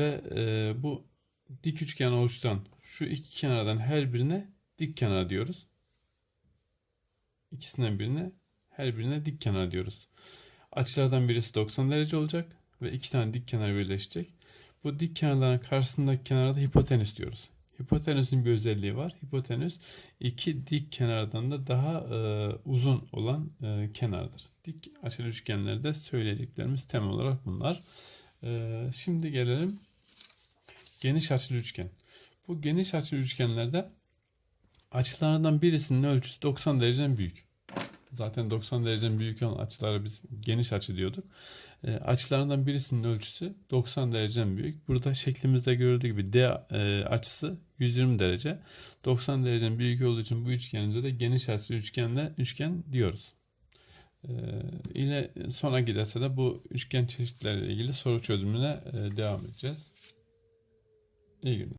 Ve e, bu dik üçgen oluşturan şu iki kenardan her birine dik kenar diyoruz. İkisinden birine her birine dik kenar diyoruz. Açılardan birisi 90 derece olacak ve iki tane dik kenar birleşecek. Bu dik kenarların karşısındaki kenara da hipotenüs diyoruz. Hipotenüsün bir özelliği var. Hipotenüs iki dik kenardan da daha e, uzun olan e, kenardır. Dik açılı üçgenlerde söyleyeceklerimiz temel olarak bunlar. E, şimdi gelelim geniş açılı üçgen. Bu geniş açılı üçgenlerde açılardan birisinin ölçüsü 90 dereceden büyük. Zaten 90 dereceden büyük olan açılara biz geniş açı diyorduk. E, açılarından birisinin ölçüsü 90 dereceden büyük. Burada şeklimizde görüldüğü gibi D e, açısı 120 derece. 90 dereceden büyük olduğu için bu üçgenimize de geniş açılı üçgenle üçgen diyoruz. E, ile sona giderse de bu üçgen çeşitleriyle ilgili soru çözümüne e, devam edeceğiz. İyi günler.